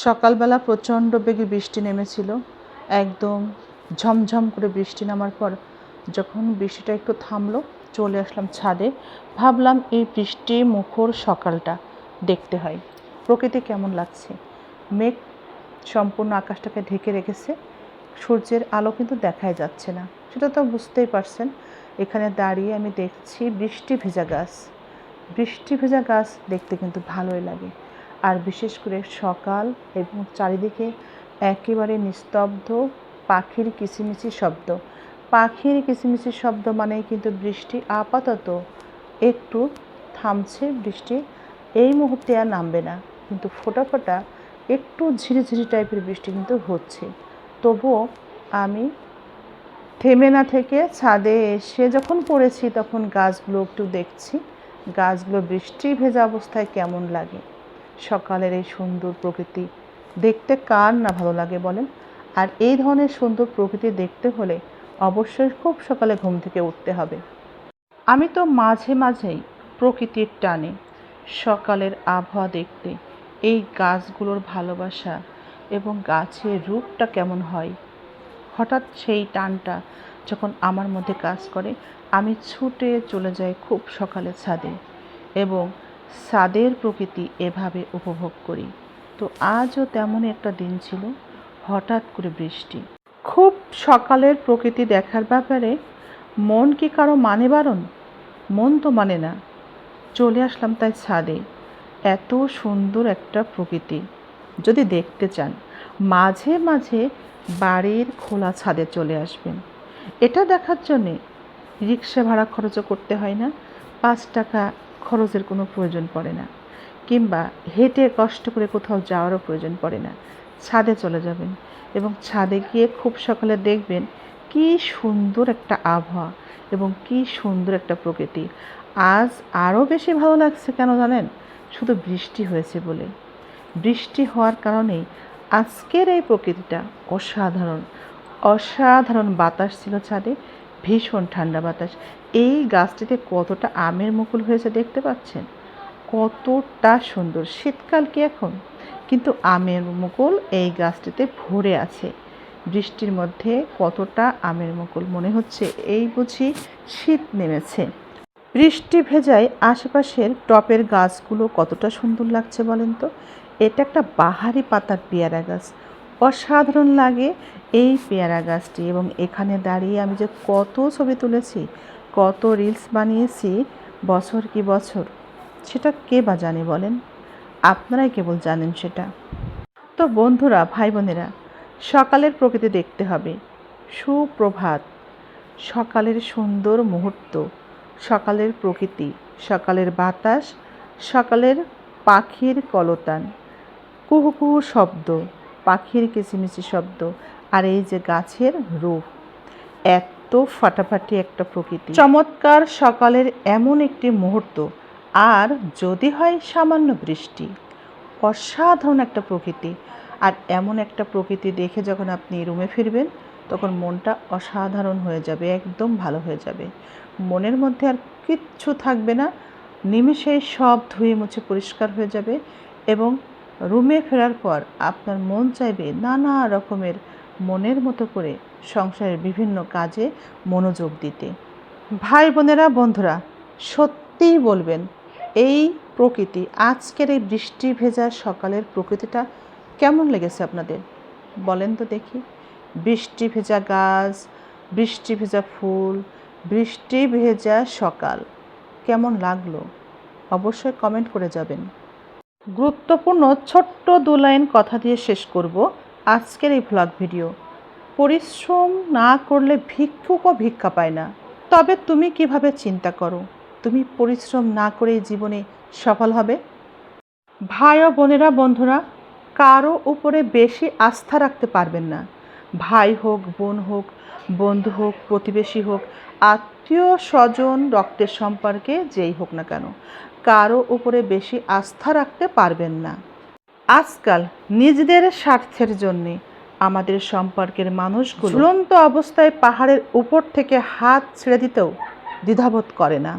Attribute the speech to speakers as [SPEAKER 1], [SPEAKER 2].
[SPEAKER 1] সকালবেলা প্রচণ্ড বেগে বৃষ্টি নেমেছিল। একদম ঝমঝম করে বৃষ্টি নামার পর যখন বৃষ্টিটা একটু থামলো, চলে আসলাম ছাদে। ভাবলাম এই বৃষ্টি মুখর সকালটা দেখতে হয়। প্রকৃতি কেমন লাগছে? মেঘ সম্পূর্ণ আকাশটাকে ঢেকে রেখেছে। সূর্যের আলো কিন্তু দেখাই যাচ্ছে না। সেটা তো বুঝতেই পারছেন। এখানে দাঁড়িয়ে আমি দেখছি বৃষ্টি ভেজা গাছ। বৃষ্টি ভেজা গাছ দেখতে কিন্তু ভালোই লাগে। আর বিশেষ করে সকাল এবং চারিদিকে একেবারে নিস্তব্ধ পাখির কিচিমিচি শব্দ। পাখির কিচিমিচি শব্দ মানেই কিন্তু বৃষ্টি। আপাতত একটু থামছে বৃষ্টি। এই মুহূর্তে আর নামবে না। কিন্তু ফোটা ফোটা একটু ঝিরিঝিরি টাইপের বৃষ্টি কিন্তু হচ্ছে। তবুও আমি থেমে না থেকে ছাদে এসে যখন পড়েছি তখন গাছগুলো একটু দেখছি। গাছগুলো বৃষ্টি ভেজা অবস্থায় কেমন লাগে। সকালের এই সুন্দর প্রকৃতি দেখতে কার না ভালো লাগে বলেন? আর এই ধরনের সুন্দর প্রকৃতি দেখতে হলে অবশ্যই খুব সকালে ঘুম থেকে উঠতে হবে। আমি তো মাঝে মাঝেই প্রকৃতির টানে সকালের আবহাওয়া দেখতে এই গাছগুলোর ভালোবাসা এবং গাছের রূপটা কেমন হয়। হঠাৎ সেই টানটা যখন আমার মধ্যে কাজ করে, আমি ছুটে চলে যাই খুব সকালে ছাদে এবং ছাদের প্রকৃতি এভাবে উপভোগ করি। তো আজও তেমনই একটা দিন ছিল, হঠাৎ করে বৃষ্টি। খুব সকালের প্রকৃতি দেখার ব্যাপারে মন কি কারও মানে বারণ? মন তো মানে না। চলে আসলাম তাই ছাদে। এত সুন্দর একটা প্রকৃতি। যদি দেখতে চান, মাঝে মাঝে বাড়ির খোলা ছাদে চলে আসবেন। এটা দেখার জন্যে রিক্সা ভাড়া খরচও করতে হয় না। পাঁচ টাকা খরচের কোনো প্রয়োজন পড়ে না। কিংবা হেঁটে কষ্ট করে কোথাও যাওয়ারও প্রয়োজন পড়ে না। ছাদে চলে যাবেন এবং ছাদে গিয়ে খুব সকালে দেখবেন কি সুন্দর একটা আবহাওয়া এবং কি সুন্দর একটা প্রকৃতি। আজ আরও বেশি ভালো লাগছে কেন জানেন? শুধু বৃষ্টি হয়েছে বলে। বৃষ্টি হওয়ার কারণেই আজকের এই প্রকৃতিটা অসাধারণ। অসাধারণ বাতাস ছিল ছাদে ভীষণ ঠান্ডা বাতাস। এই গাছটিতে কতটা আমের মুকুল হয়েছে দেখতে পাচ্ছেন? কতটা সুন্দর। শীতকাল কি এখন? কিন্তু আমের মুকুল এই গাছটিতে ভরে আছে। বৃষ্টির মধ্যে কতটা আমের মুকুল মনে হচ্ছে? এই বুঝি শীত নেমেছে। বৃষ্টি ভেজায় আশেপাশের টপের গাছগুলো কতটা সুন্দর লাগছে বলেন তো? এটা একটা বাহারি পাতার পেয়ারা গাছ। অসাধারণ লাগে এই পেয়ারা গাছটি এবং এখানে দাঁড়িয়ে আমি যে কত ছবি তুলেছি, কত রিলস বানিয়েছি বছর কি বছর, সেটা কে বা জানে বলেন? আপনারাই কেবল জানেন সেটা। তো বন্ধুরা ভাই বোনেরা সকালের প্রকৃতি দেখতে হবে। সুপ্রভাত। সকালের সুন্দর মুহূর্ত, সকালের প্রকৃতি, সকালের বাতাস, সকালের পাখির কলতান, কুহু কুহু শব্দ। পাখির কিচিমিচি শব্দ আর এই যে গাছের রূপ, এত ফাটাফাটি একটা প্রকৃতি। চমৎকার সকালের এমন একটি মুহূর্ত, আর যদি হয় সামান্য বৃষ্টি। অসাধারণ একটা প্রকৃতি। আর এমন একটা প্রকৃতি দেখে যখন আপনি রুমে ফিরবেন, তখন মনটা অসাধারণ হয়ে যাবে, একদম ভালো হয়ে যাবে। মনের মধ্যে আর কিচ্ছু থাকবে না, নিমেষেই সব ধুয়ে মুছে পরিষ্কার হয়ে যাবে এবং রুমে ফেরার পর আপনার মন চাইবে নানা রকমের মনের মতো করে সংসারের বিভিন্ন কাজে মনোযোগ দিতে। ভাই বোনেরা, বন্ধুরা, সত্যিই বলবেন, এই প্রকৃতি, আজকের এই বৃষ্টি ভেজা সকালের প্রকৃতিটা কেমন লেগেছে আপনাদের? বলেন তো দেখি। বৃষ্টি ভেজা গাছ, বৃষ্টি ভেজা ফুল, বৃষ্টি ভেজা সকাল, কেমন লাগল? অবশ্যই কমেন্ট করে যাবেন। গুরুত্বপূর্ণ ছোট্ট দু লাইন কথা দিয়ে শেষ করব আজকের এই ভ্লগ ভিডিও পরিশ্রম না করলে ভিক্ষুকও ভিক্ষা পায় না। তবে তুমি কীভাবে চিন্তা করো? তুমি পরিশ্রম না করেই জীবনে সফল হবে? ভাই ও বোনেরা, বন্ধুরা, কারও উপরে বেশি আস্থা রাখতে পারবেন না। ভাই হোক, বোন হোক, বন্ধু হোক, প্রতিবেশী হোক, আত্মীয় স্বজন, রক্তের সম্পর্কে যেই হোক না কেন। কারও উপরে বেশি আস্থা রাখতে পারবেন না। আজকাল নিজেদের স্বার্থের জন্যে আমাদের সম্পর্কের মানুষগুলো ঝুলন্ত অবস্থায় পাহাড়ের উপর থেকে হাত ছেড়ে দিতেও দ্বিধাবোধ করে না।